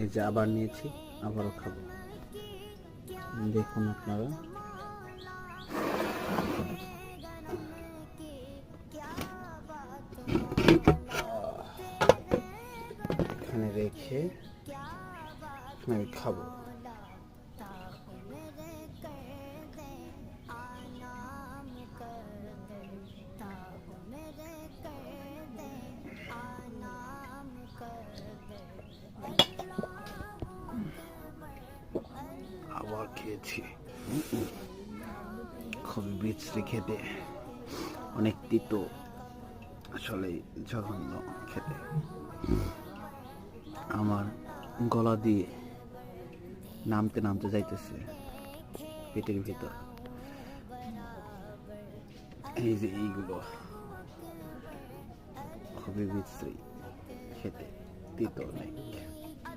এই যে আবার নিয়েছি আবারও খাব। দেখুন আপনারা। এখানে রেখে আমি খাব। খেয়েছি খুবই বিশ্রী খেতে। অনেক তিতো। আসলে জঘন্য খেতে। আমার গলা দিয়ে নামতে নামতে যাইতেছে পেটের ভিতর। এই যে এইগুলো। খুবই বিশ্রী খেতে। তিতো অনেক।